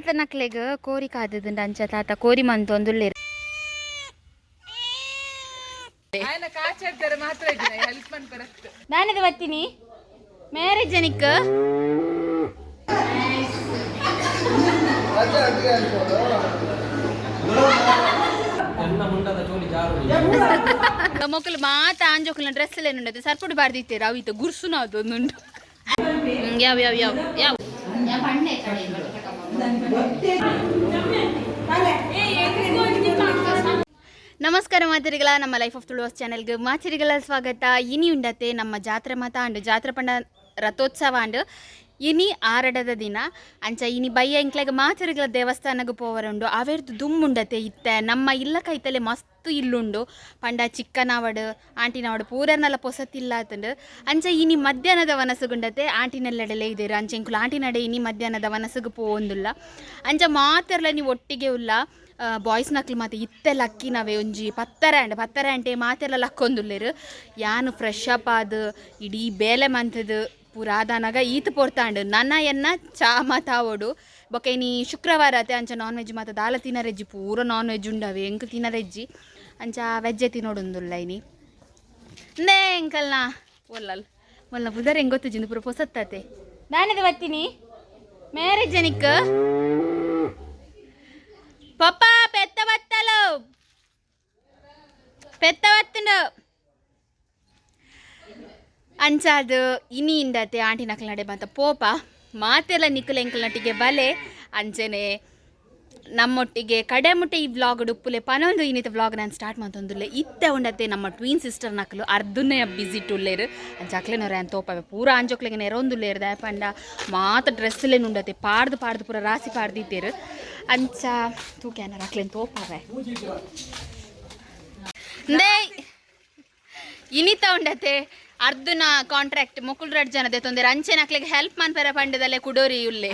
ತಾತನಕ್ಲೆಗ್ ಕೋರಿ ಕಾದದುಂಡು ಅಂಚ ತಾತ ಕೋರಿ ಮಂತೊಂದುಲ್ಲೆರ್ ನಾನದ ಬತ್ತೀನಿ ಮ್ಯಾರೇಜ್ ಜನಿಕ್ ಮೊಕ್ಕಲು ಮಾತ ಆಂಜೋಕಲ್ನ ಡ್ರೆಸ್ ಎಲ್ಲ ಏನುಂಡದು ಸರ್ಪುಡು ಬಾರ್ದಿತ್ತೇರ ಅವಿತ್ತು ಗುರ್ಸುನ ಅದು ಒಂದುಂಟು ಯಾವ ಯಾವ ಯಾವ ಯಾವ? ನಮಸ್ಕಾರ ಮಾತಿರಿಗಳ, ನಮ್ಮ ಲೈಫ್ ಆಫ್ ತುಳುವಸ್ ಚಾನೆಲ್ಗೆ ಮಾತಿರಿಗಳ ಸ್ವಾಗತ. ಇನಿ ಉಂಡತೆ ನಮ್ಮ ಜಾತ್ರೆ ಮತ ಅಂಡ್ ಜಾತ್ರೆ ಪಂಡ ರಥೋತ್ಸವ ಅಂಡ್ ಇನಿ ಆರಡದ ದಿನ. ಅಂಚ ಇನಿ ಬಯ್ಯ ಇಂಕ್ಲಾಗ ಮಾತಿರಿಗಳ ದೇವಸ್ಥಾನಗ್ ಪೋವರುಂಡು. ಅವೆರ್ದು ದುಮ್ಮುಂಡತೆ ಇತ್ತೆ. ನಮ್ಮ ಇಲ್ಲ ಕೈತಲೆ ಮಸ್ತ್ ಇಲ್ಲುಂಡು. ಪಂಡ ಚಿಕ್ಕನವಡು, ಆಂಟಿನವಡು ಪೊಸತಿಲ್ಲ ಆತಂಡು ಅಂಚ ಇನಿ ಮಧ್ಯಾಹ್ನದ ವನಸುಗುಂಡತೆ ಆಂಟಿನೆಲ್ಲೆಡೆಲೆ ಇದೇರು. ಅಂಚ ಇಂಕುಲು ಆಂಟಿನಡೆ ಇನಿ ಮಧ್ಯಾಹ್ನದ ವನಸುಗು ಪೋವೊಂದುಲ್ಲ. ಅಂಚ ಮಾತೆರ್ಲ ನೀವು ಒಟ್ಟಿಗೆ ಉಲ್ಲ ಬಾಯ್ಸ್ ನಕ್ಲು ಮಾತ ಇತ್ತೆ ಲಕ್ಕಿನವೆ ಒಂಜಿ ಪತ್ತರ ಅಂಡ್ ಪತ್ತರ ಅಂಟೆ ಮಾತೆಲ್ಲ ಲಕ್ಕೊಂದುಲ್ಲೆರು. ಯಾನು ಫ್ರೆಶ್ ಅಪ್ ಆದ, ಇಡೀ ಬೇಲೆ ಮಂತದು ಪುರಾದಾನಾಗ ಈತ್ ಪೊರ್ತಾಂಡು. ನನ್ನ ಎನ್ನ ಚಾ ಮಾತಾವೋಡು ಬೊಕ ಶುಕ್ರವಾರ ಅತೆ ಅಂಚ ನಾನ್ ವೆಜ್ ಮಾತ ದಾಲ ತಿನ್ನರೆಜ್ಜಿ ಪೂರ ನಾನ್ ವೆಜ್ ಉಂಡವೆ, ಎಂಕ್ ತಿನ್ನರೆಜ್ಜಿ ಅಂಚ ವೆಜ್ಜೆ ತಿನ್ನೋಡೊಂದುಲ್ಲ ಇನಿ. ನೇ ಎಂಕಲ್ನ ಒಲ್ಲಲ್. ಒಲ್ಲ ಬುಧರ್ ಹೆಂಗ್ ಗೊತ್ತಿಜಿಂದು ಪೂರ ಪೊಸತ್ತತೆ? ನಾನಿದು ಬರ್ತೀನಿ. ಮ್ಯಾರೇಜ್ ಜನಿಕ್ ಪಪ್ಪ, ಪೆತ್ತ ಬತ್ತಲು. ಪೆತ್ತ ಅಂಚ ಅಂಚಾದು ಇನಿ ಇಂಡತೆ ಆಂಟಿ ನಕಲ್ ಬಂತ ಪೋಪ. ಮಾತೆಲ್ಲ ನಿಕ್ಕಲ ಎಂಕಲ್ ನಟಿಗೆ ಬಲೆ. ಅಂಚನೆ ನಮ್ಮೊಟ್ಟಿಗೆ ಕಡೆ ಮುಟ್ಟೆ ಈ ವ್ಲಾಗ್ ಉಪ್ಪುಲೆ ಪನೊಂದು ಇನ್ನಿತ ವ್ಲಾಗ್ ನಾನು ಸ್ಟಾರ್ಟ್ ಮಾತೊಂದುಲ್ಲೆ ಇತ್ತೆ ಉಂಡತೆ ನಮ್ಮ ಟ್ವೀನ್ ಸಿಸ್ಟರ್ ನಕಲು ಅರ್ಧನೇ ಬಿಸಿ ಟುಲ್ಲೇರು. ಅಂಚಾಕ್ಲೆನವ್ರೆ ಅಂತ ತೋಪವೆ ಪೂರ ಅಂಜೋಕ್ಲೆಗೆ ನೆರೊಂದುಲ್ಲೇರು ದಯಪಂಡ. ಮಾತ ಡ್ರೆಸ್ಸಲ್ಲೇ ಉಂಡತ್ತೆ. ಪಾಡ್ದು ಪಾಡ್ದು ಪೂರ ರಾಸಿ ಪಾಡ್ದಿತ್ತೇರು. ಅಂಚ ತೂಕ್ಯಾನ ಅಕ್ಲೆನ್ ತೋಪವೆ ದೇ ಇನಿತ ಉಂಡತೆ ಅರ್ಧನ ಕಾಂಟ್ರಾಕ್ಟ್ ಮುಕುಲ್ ರೆಡ್ ಜನದೆ ತೊಂದರೆ. ಅಂಚೆನ ಅಕ್ಲಿಗೆ ಹೆಲ್ಪ್ ಮನ್ಪೆರ ಪಂಡದಲ್ಲೇ ಕುಡೋರಿ ಇಲ್ಲಿ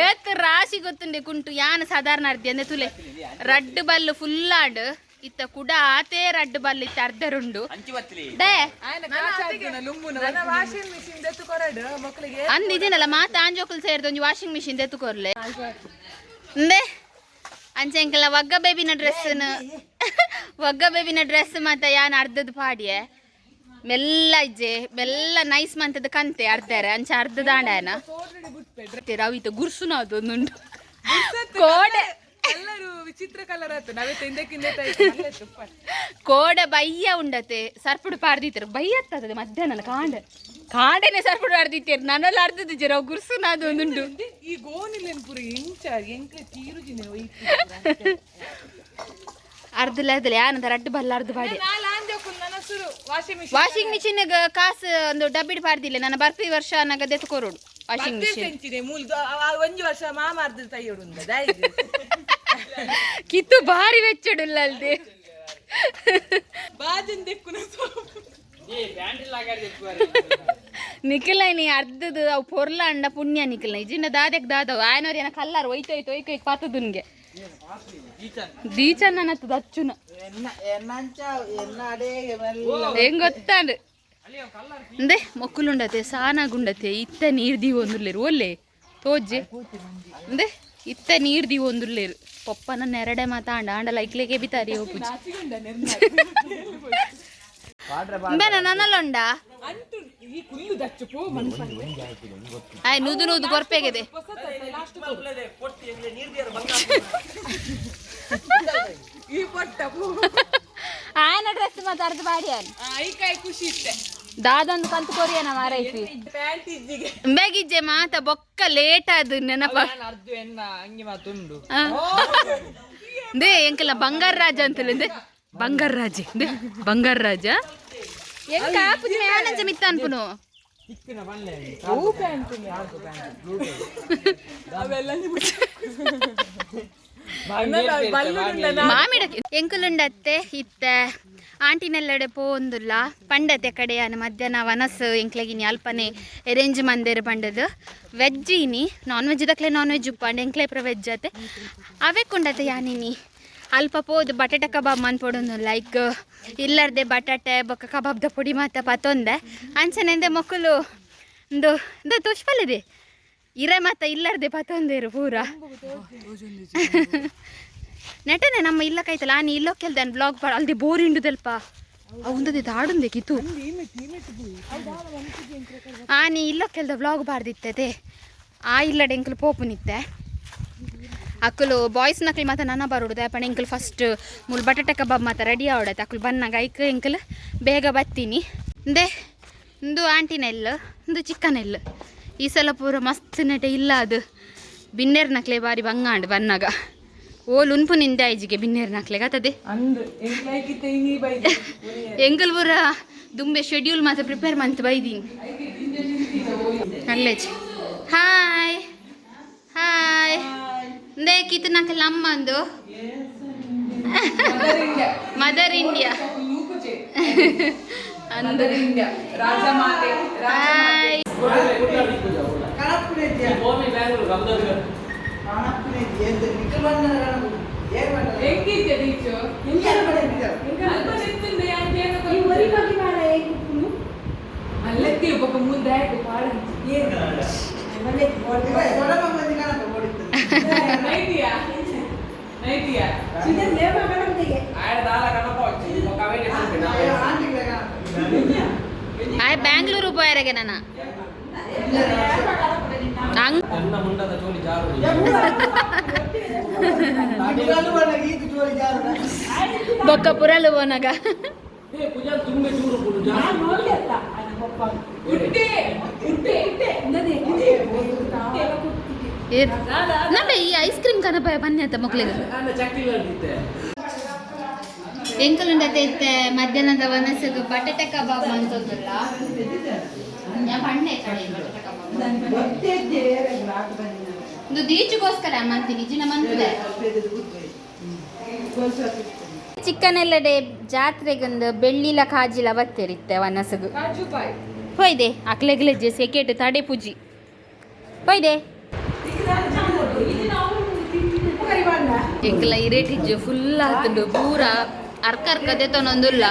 ಏತ್ ರಾಶಿ ಗೊತ್ತುಂಡೆ ಕುಂಟು ಯಾನ ಸಾಧಾರಣ ಅರ್ಧಿ ಅಂದ್ರೆ ತುಲೆ. ರಡ್ ಬಲ್ ಫುಲ್ ಆಡ್ ಇತ್ತ ಕುಡ ಆತೇ ರಡ್ ಬಲ್ ಇತ್ತ ಅರ್ಧರುಂಡು. ಅಂದಿದ್ದೀನಲ್ಲ ಮಾತ ಆಂಜೋಕಲ್ ಸೇರಿದ ಒಂದು ವಾಷಿಂಗ್ ಮಿಷಿನ್ ತೆತ್ತುಕೊರ್ಲೆ ಅಂದೆ. ಅಂಚೆ ಇಂಕಲ್ಲ ಒಗ್ಗ ಬೇಬಿನ ಡ್ರೆಸ್ ಒಗ್ಗ ಬೇಬಿನ ಡ್ರೆಸ್ ಮಾತ ಯಾನ್ ಅರ್ಧದ ಪಾಡಿಯೆ? ಮೆಲ್ಲ ಇಜ್ಜೆ ಮೆಲ್ಲ ನೈಸ್ ಮಂತದ ಕಂತೆ ಅರ್ಧರೆ ಅಂಚ ಅರ್ಧ ದಾಂಡಾಯನ ರವಿತ ಗುರ್ಸುನ ಅದೊಂದುಂಟು ಕೋಡೆ ಎಲ್ಲರೂ ವಿಚಿತ್ರ ಕಲರ್ ಆಯ್ತು. ನಾವೇ ತಿಂದಕ್ಕಿಂದ ಕೋಡೆ ಬಯ್ಯ ಉಂಡತೆ ಸರ್ಪುಡು ಪಾರ್ದಿತ್ತರು ಬೈಯತ್ತದ ಮಧ್ಯಾಹ್ನ ಕಾಂಡ. ಕಾಂಡೆನೆ ಸರ್ಪುಡು ಅರ್ದಿತ್ತೇರ್ ನನ್ನಲ್ಲಿ ಅರ್ದದ್ದು ಜರ ಗುರ್ಸು ನಾದು ಒಂದುಂಟು. ಈ ಗೋನಿಲ್ಲ ಅರ್ಧ ಎಂಚ ಎಂಕ್ಲೆ ರಡ್ಡು ಬಲ್ಲ ಅರ್ದು ಬಾಡಿ. ವಾಷಿಂಗ್ ಮಿಷಿನ್ ಕಾಸು ಒಂದು ಡಬ್ಬಿಡ್ ಪಾಡ್ದಿಲ್ಲ. ನನ್ನ ಬರ್ತಿ ವರ್ಷ ನಗದೆ ದೆತ್ಕೋರೋಡು ವಾಷಿಂಗ್ ಮಿಷಿನ್ ಒಂದು ವರ್ಷ ಮಾಮಾರ್ದ ತೈಯೋಡು ಕಿತ್ತು ಭಾರಿ ವೆಚ್ಚಡು ಅಲ್ದೆ. ಬಾಜನ್ ದೆಕ್ಕುನ ಅರ್ಧದ ಅವು ಪೊರ್ಲ ಅಂಡ ಪುಣ್ಯ ನಿಖಿಲ ಇಜಿಂದ ದಾದೆಕ್ ದಾದವು. ಆಯನವ್ರು ಏನ ಕಲ್ಲಾರ ಒಯ್ತೋಯ್ತು ಒಯ್ಕೊ, ಒಯ್ಕ ನಿಮಗೆ ದೀಚನ್ನ ಅನ್ನತ್ತದ ಅಚ್ಚುನ. ಹೆಂಗ್ ಗೊತ್ತಾಂಡು ಅಂದೆ, ಮೊಕ್ಕುಲುಂಡತೆ, ಸಾನಾಗುಂಡತೆ, ಇತ್ತ ನೀರ್ ದೀವು ಒಂದುರ್ಲೇರು. ಒಲ್ಲೆ ತೋಜೆ ಅಂದೆ, ಇತ್ತ ನೀರ್ ದೀವು ಒಂದುಲ್ಲೇರು ಪಪ್ಪನ ನೆರಡೆ ಮಾತಾಂಡ, ಆಂಡ ಲೈಕ್ಲೆಗೆ ಬಿತಾರಿ ಹೋಗುಜಿ ಬೇನ ನನ್ನಲ್ಲೊಂಡಾ? ಆಯ್ ನೂದು ನೂದು ಕೊರ್ಪೆಗೆದೆ ಆಯನ ಡ್ರೆಸ್ ಮತ್ತೆ ಅರ್ಧ ಬಾಡಿ ಖುಷಿ ಇತ್ತೆ ದಾದೊಂದು ಕಂತು ಕೊರಿಯನ ಮಾರೈತಿ ಬೇಗಿಜ್ಜೆ ಮಾತ ಬೊಕ್ಕ ಲೇಟ್ ಆದ ನೆನಪ. ದೇ ಎಂಕಲ್ಲ ಬಂಗಾರ ರಾಜ ಅಂತಲ್ಲ ದೇ. ಬಂಗಾರ ರಾಜ ಬಂಗಾರ ರಾಜ. ಎಂಕ ಆಪುಜಿ ಮೇನಂಚ ಮಿತ್ತ ಅನ್ಪುನು? ಹೂ ಪ್ಯಾಂಟ್ ಅವೆಲ್ಲ ಮಾಮಿಡ ಎಂಕುಲುಂಡತ್ತೆ ಇತ್ತ ಆಂಟಿನೆಲ್ಲಡೆ ಪೋಂದುಲ್ಲ ಪಂಡತೆ ಕಡೆಯನ ಮಧ್ಯಾಹ್ನ ವನಸ್ ಎಂಕ್ಲೆಗಿನಿ ಅಲ್ಪನೆ ಎರೇಂಜ್ ಮಂದೇರು ಪಂಡದು ವೆಜ್ಜಿನಿ ನಾನ್ ವೆಜ್ ದಕ್ಲೆ ನಾನ್ ವೆಜ್ ಉಪ್ಪಂಡು ಎಂಕ್ಲೆ ಪ್ರ ವೆಜ್ ಅತ್ತೆ ಅವೇ ಕೊಂಡತ್ತೆ ಯಾನಿನಿ? ಅಲ್ಪ ಪೋದು ಬಟಾಟೆ ಕಬಾಬ್ ಮನ್ಪೊಡೊಂದು ಲೈಕ್ ಇಲ್ಲರ್ದೆ ಬಟಾಟೆ, ಬೊಕ್ಕ ಕಬಾಬ್ದ ಪುಡಿ ಮಾತ ಪತ್ತೊಂದೆ. ಅಂಚನೆಂದೆ ಮಕ್ಕಳು ಒಂದು ಇದು ತುಷ್ಪಲ್ಲಿದೆ ಇರೆ ಮಾತ ಇಲ್ಲರ್ದೆ ಪತ್ತೊಂದೇರು ಪೂರ. ನೆಟನೆ ನಮ್ಮ ಇಲ್ಲಕ್ಕಾಯ್ತಲ್ಲ ಆನಿ ಇಲ್ಲೋ ನಾನು ಬ್ಲಾಗ್ ಪಾಡ ಅಲ್ದೆ ಬೋರ್ ಇಂಡುದಲ್ಪ ಅವಂದದೆ ದಾಡುಂದೆ ಕಿತು ಆನಿ ಇಲ್ಲಕ್ಕೆಲ್ದ ಬ್ಲಾಗ್ ಬಾರ್ದಿತ್ತದೆ. ಆ ಇಲ್ಲಡೆ ಡೆಂಕಲ್ ಪೋಪು ನಿತ್ತೆ ಅಕ್ಕಲು ಬಾಯ್ಸ್ ನಕ್ಲಿ ಮಾತ ನನ್ನ ಬರೋಡು ದಯಪಣ ಎಂಕಲ್ ಫಸ್ಟ್ ಮುಲ್ ಬಟಾಟೆ ಕಬಾಬ್ ಮಾತ ರೆಡಿ ಆವಡತ್ತೆ ಅಕ್ಕಲು ಬನ್ನಾಗ ಐಕ್ ಎಂಕಲ್ ಬೇಗ ಬತ್ತೀನಿ ದೇ ಒಂದು ಆಂಟಿನೆಲ್ ಒಂದು ಚಿಕ್ಕನೆಲ್ ಈ ಸಲ ಪೂರ ಮಸ್ತ್ ನೆಟೆ ಇಲ್ಲ ಅದು. ಬಿನ್ನೇರ್ ನಕ್ಲೆ ಬಾರಿ ಬಂಗಾಂಡ್ ಬನ್ನಾಗ. ಓಲ್ ಉನ್ಪು ನಿಂದೆ ಐಜಿಗೆ ಬಿನ್ನೇರ್ ನಕ್ಲೆ ಗತದೆ ಅಂದ್ ಎಂಕಲ್ ಪೂರ ದುಂಬೆ ಶೆಡ್ಯೂಲ್ ಮಾತ್ರ ಪ್ರಿಪೇರ್ ಮಂತ್ ಬೈದೀನಿ. ಅಲ್ಲೇಜ್. ಹಾಯ್ ಹಾಯ್ ದೇ ಕಿತ್ತು ನಕಲ್ ಅಂದು? ಮದರ್ ಇಂಡಿಯಾ ಅಲ್ಲತ್ತಿ ಒಬ್ಬ ಮುಂದೆ ಆಯ್ತು ಪಾಡ ನೈಟಿಯಾ ನೈಟಿಯಾ ಆಯ್ ಬ್ಯಾಂಗ್ಳೂರು ಹೋಯರಗೆ ನನ್ನ ಹಂಗ್ ಎನ್ನ ನಡೆ ಈ ಐಸ್ ಕ್ರೀಮ್ ಕನಪ ಬನ್ನಿ ಅಂತ ಹೇಳ್ತಿದ್ದೆ ಎಂಕಲುಂಡತೆ ಇತ್ತೆ, ಮಧ್ಯಾಹ್ನದ ವನಸದು ಬಟಾಟೆ ಕಬಾಬ್ ಅಂತಂದಲ್ಲ ಇದು ದೀಚಿಗೋಸ್ಕರ ಮಂತೀನಿ ಜಿನ ಜಾತ್ರೆಗೊಂದು ಬೆಳ್ಳಿಲ ಕಾಜಿಲ ಬತ್ತೇರಿತ್ತೆ ವನಸಗು ಹೋಯ್ದೆ, ಅಕ್ಲೆಗ್ಲೆಜ್ಜೆ ಸೆಕೆಟ್ ತಡೆ ಪೂಜಿ ಹೋಯ್ದೆ. ಎಂಕಲ ಇರೇಟಿಜ್ಜು ಫುಲ್ ಆತುಂಡು ಪೂರ ಅರ್ಕ ಅರ್ಕದೆ ತೊನೊಂದುಲ್ಲ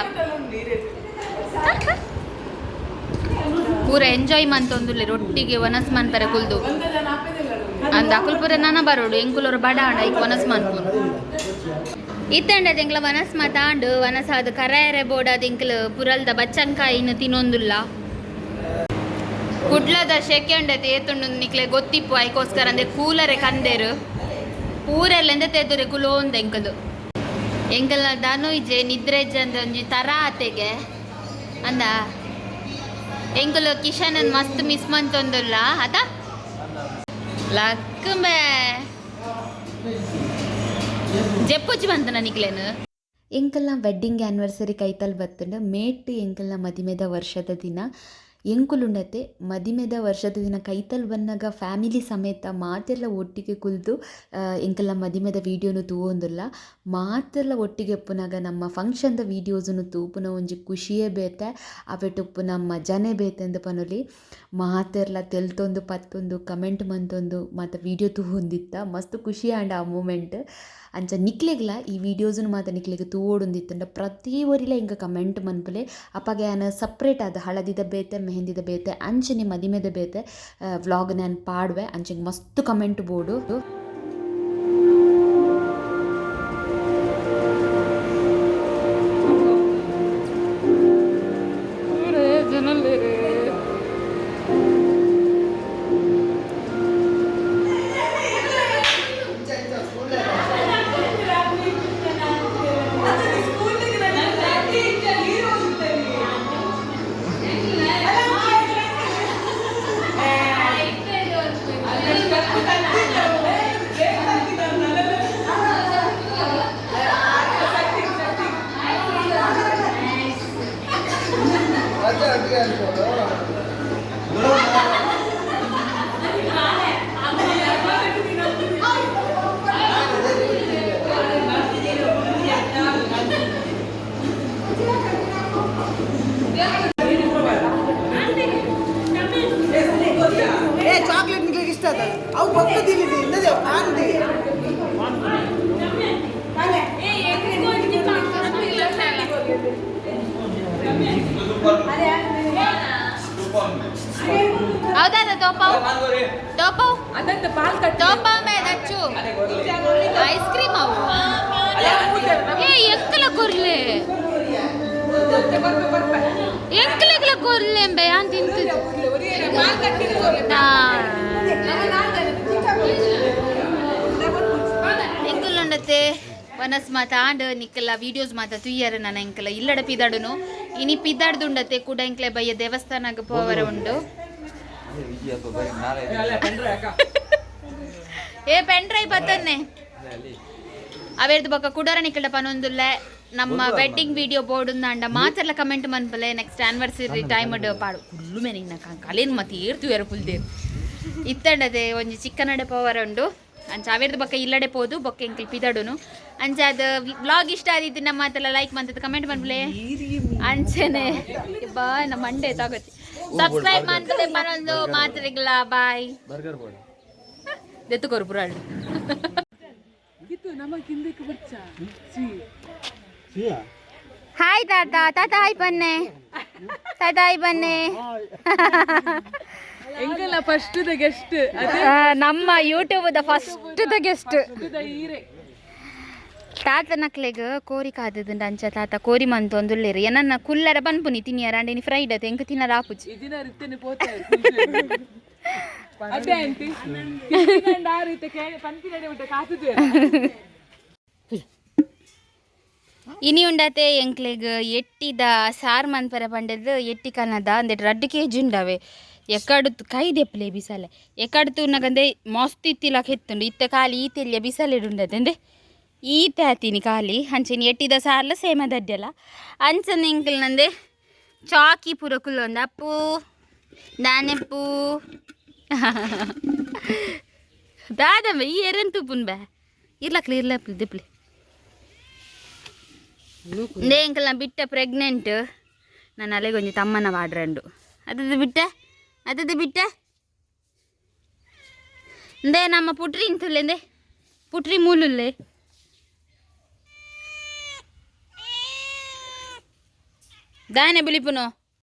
ಪೂರ ಎಂಜಾಯ್ ಮಂತೊಂದುಲ್ಲೆ ರೊಟ್ಟಿಗೆ ವನಸ್ ಮನ್ಪರೆ ಕುಲ್ದು. ಅಂದ ಅಕುಲ್ಪುರ ನಾನ ಬರೋಡು ಎಂಕುಲೋರು ಬಡ ಆಂಡ ಐಕ್ ವನಸ್ ಮನ್ಪುನು ಇತ್ತಂಡದ ಎಂಕ್ಲ ವನಸ್ ಮಾತಾಂಡು ವನಸ್ ಅದು ಕರಾಯರೆ ಬೋಡದ ಎಂಕ್ಲು ಪುರಲ್ದ ಬಚ್ಚಂಕಾಯಿನ ತಿನ್ನೊಂದುಲ್ಲ. ಕುಡ್ಲದ ಶೆಕೆಂಡತೆ ಏತುಂಡು ನಿಕ್ಲೆ ಗೊತ್ತಿಪ್ಪು ಐಕೋಸ್ಕರ ಅಂದ್ರೆ ಕೂಲರೆ ಕಂದೇರು. ಪೂರೆಲ್ಲ ಎಂದ ತೆದುರೆ ಕುಲೋಂದು ಎಂಕಲು ಎಂಕಲ್ನ ದಾನು ಇಜೆ ನಿದ್ರೆ ಅಂದ್ರೆ ಒಂಜಿ ತರ ಆತೆಗೆ. ಅಂದ, ಎಂಕಲು ಕಿಶನ್ ಮಸ್ತ್ ಮಿಸ್ ಮಂತೊಂದುಲ್ಲ, ಅದ? ಲಕ್ಕಂಬೆ. ಜೆಪ್ಪುಚ್ಚಿ ಬಂತ ನನಗ್ಲೇನು ಎಂಕಲ್ನ ವೆಡ್ಡಿಂಗ್ ಆ್ಯನಿವರ್ಸರಿ ಕೈತಲ್ ಬತ್ತಂಡು, ಮೇಟ್ ಎಂಕಲ್ನ ಮದಿಮೆದ ವರ್ಷದ ದಿನ. ಎಂಕುಲುಂಡತೆ ಮದಿಮೆದ ವರ್ಷದ ದಿನ ಕೈತಲ್ ಬನ್ನಾಗ ಫ್ಯಾಮಿಲಿ ಸಮೇತ ಮಾತೆಲ್ಲ ಒಟ್ಟಿಗೆ ಕುಲ್ದು ಎಂಕಲ್ಲ ಮದಿಮೆದ ವೀಡಿಯೋನು ತೂವೊಂದುಲ್ಲ. ಮಾತೆಲ್ಲ ಒಟ್ಟಿಗೆ ಉಪ್ಪುನಾಗ ನಮ್ಮ ಫಂಕ್ಷನ್ದ ವೀಡಿಯೋಸನ್ನು ತೂಪುನ ಒಂಜಿ ಖುಷಿಯೇ ಬೇತೆ ಅವೆಟ್ ನಮ್ಮ ಮಜಾನೇ ಬೇತೆ ಅಂದು ಪನುಲಿ. ಮಾತೆರ್ಲ ತೆಲ್ತೊಂದು ಪತ್ತೊಂದು, ಕಮೆಂಟ್ ಮಂತೊಂದು ಮತ್ತು ವೀಡಿಯೋ ತೂವೊಂದಿತ್ತ ಮಸ್ತ್ ಖುಷಿ ಆ್ಯಂಡ್ ಆ ಮೂಮೆಂಟ್. ಅಂಚ ನಿಕ್ಲೆಗ್ಲ ಈ ವೀಡಿಯೋಸನ್ನು ಮಾತ ನಿಕ್ಲೆಗ್ ತೂವೊಡುಂದಿತ್ತಂಡ ಪ್ರತಿ ಒರಿಲ ಹಿಂಗ ಕಮೆಂಟ್ ಮನ್ಪುಲೆ ಅಪ್ಪಗೆ ನಾನು ಸಪ್ರೇಟ್ ಆದ ಹಳದಿದ ಬೇತೆ, ಮೆಹಂದಿದ ಬೇತೆ ಅಂಚನೆ ಮದಿಮೆದ ಬೇತೆ ವ್ಲಾಗ್ ನಾನು ಪಾಡುವೆ, ಅಂಚೆಗೆ ಮಸ್ತ್ ಕಮೆಂಟ್ ಬೋಡು. ಅವು ಪಕ್ಕದಿಲ್ಲ ಇಲ್ಲದೆ ಆಂದಿ ಹೌದಾದ ತೋಪಾವ್ ತೋಪಾವ್ ಅದಂತ ಪಾಲ್ ಕಟ್ಟಿ ತೋಪಾವ್ ಮೇ ದಚ್ಚು ಐಸ್ ಕ್ರೀಮ್ ಅವು ಏ ಎಂಕಲ ಕೊರ್ಲೆ ಎಂಕಲೆಗ್ಲ ಕೊರ್ಲೆ ಎಂಬೆ ಅಂತ ತಿಂತಿದ್ದು ಎಂಕುಲ್ಲೊಂಡತೆ ಮಾತ ಆಂಡ್ ನಿಕ್ಕಲ್ಲ ವೀಡಿಯೋಸ್ ಮಾತಾ ತುಯ್ಯಾರ ನಾನು ಎಂಕಲ್ಲ ಇಲ್ಲಡ ಪಿದಾಡುನು. ಇನಿ ಪಿದಾಡ್ದುಂಡತೆ ಕೂಡ ಎಂಕ್ಲೆ ಬಯ್ಯ ದೇವಸ್ಥಾನಕ್ಕೆ ಪೋವರ ಉಂಡು. ಏ ಪೆನ್ ಡ್ರೈವ್ ಬತ್ತನ್ನೆ ಅವೇರ್ದು ಬೊಕ್ಕ ಕುಡೋರ ನಿಕ್ಕಡ ಪನೊಂದುಲ್ಲ ನಮ್ಮ ವೆಡ್ಡಿಂಗ್ ವಿಡಿಯೋ ಬೋರ್ಡ್ ಅಂಡ ಮಾತೆಲ್ಲ ಕಮೆಂಟ್ ಮನ್ಪಲೆ ನೆಕ್ಸ್ಟ್ ಆನಿವರ್ಸರಿ ಟೈಮ್ ಪಾಡು. ಫುಲ್ಲು ಮೇನಿನ್ನ ಕಾಲೇನು ಮತ್ತೆ ಏರ್ತೀವಿ ಯಾರು ಫುಲ್ದೇರು ಇತ್ತಂಡದೆ ಒಂಜಿ ಚಿಕ್ಕನಡೆ ಪವರ್ ಉಂಡು. ಅಂಚ ಅವೇರ್ದು ಬೊಕ್ಕ ಇಲ್ಲಡೆ ಪೋದು ಬೊಕ್ಕ ಎಂಕಲ್ ಪಿದಡುನು ಅಂಚ ಅದು ವ್ಲಾಗ್ ಇಷ್ಟ ಆದಿತ್ತು ನಮ್ಮ ಮಾತೆಲ್ಲ ಲೈಕ್ ಮಾಡ್ತದೆ ಕಮೆಂಟ್ ಮನ್ಪಲೆ ಅಂಚನೆ ಬಾ ನಮ್ಮ ಮಂಡೆ ತಗೋತಿ ಸಬ್ಸ್ಕ್ರೈಬ್ ಮಾಡ್ತದೆ ಮನೊಂದು ಮಾತ್ರೆಗಳ ಬಾಯ್ ದೆತ್ತುಕೋರು ಪುರಾಳು ಹಾಯ್ ತಾತ ತಾತ ಹಾಯ್ ಬನ್ನೆ ತಾತ ಹಾಯ್ ಬನ್ನೆ ಫಸ್ಟ್ ದ ಗೆಸ್ಟ್ ನಮ್ಮ ನಮ್ಮ the first the guest the ಹೀರೆ. ತಾತ ನಕ್ಲೆಗ್ ಕೋರಿ ಕಾದದಂಡ ಅಂಚ ತಾತ ಕೋರಿ ಮಂತು ಒಂದುಲ್ಲೇರು ಏನನ್ನ ಕುಲ್ಲರ ಬನ್ಪುನಿ ತಿನ್ನಿಯಾರ ಅಂಡೆ ನೀ ಫ್ರೈಡ್ ಅತ್ತೆ ಎಂಕ ತಿನ್ನರ ಆಪುಜಿ ಅದೇ ಇನಿ ಉಂಡತೆ ಎಂಕ್ಲೆಗ್ ಎಟ್ಟಿದ ಸಾರ್ ಮನ್ಪರ ಪಂಡದ್ ಎಟ್ಟಿ ಕನ್ನದ ಅಂದ್ರೆ ರಡ್ಡು ಕೆಜಿ ಉಂಡವೆ. ಎಕ್ಕಡು ಕೈ ದೆಪ್ಪಲೆ ಬಿಸಲೆ. ಎಕ್ಕಡು ನಗಂದೆ ಮಸ್ತ್ ಇತ್ತಿಲಕ ಎತ್ತುಂಡು ಇತ್ತ ಕಾಲಿ ಈತೆಲ್ಯ ಬಿಸಲೆಡು ಉಂಡದೆ ಈ ಆತೀನಿ ಕಾಲಿ ಅಂಚೆನಿ ಎಟ್ಟಿದ ಸಾಲ ಸೇಮ ದಡ್ಡಲ್ಲ ಅಂಚನೆ ಎಂಕಲ್ ನಂದೆ ಚಾಕಿ ಪೂರ ಕುಲ್ಲೊಂದು. ಅಪ್ಪು ದಾನೆಪ್ಪು ದಾದಮ್ಮ, ಈ ಎರನ್ ಪುನ್ ಬೇ ಇರ್ಲಕ್ಲಿ ಇರ್ಲಪ್ಲಿ ದಿಪ್ಲಿ. ಇಂದೇ ಎಂಕಲ್ ನಾ ಬಿಟ್ಟ ಪ್ರೆಗ್ನೆಂಟ್ ನಾನು ಅಲೆಗೊಂಜಿ ತಮ್ಮನ ವಾಡ್ರಂಡು. ಅದದ್ದು ಬಿಟ್ಟ? ಅದದ್ದು ಬಿಟ್ಟ ಇಂದೇ ನಮ್ಮ ಪುಟ್ರಿ ಇಂತುಲ್ಲೆಂದೆ ಪುಟ್ರಿ ಮೂಲುಲ್ಲೆ ದಾನೆ ಬಿಳಿಪುನು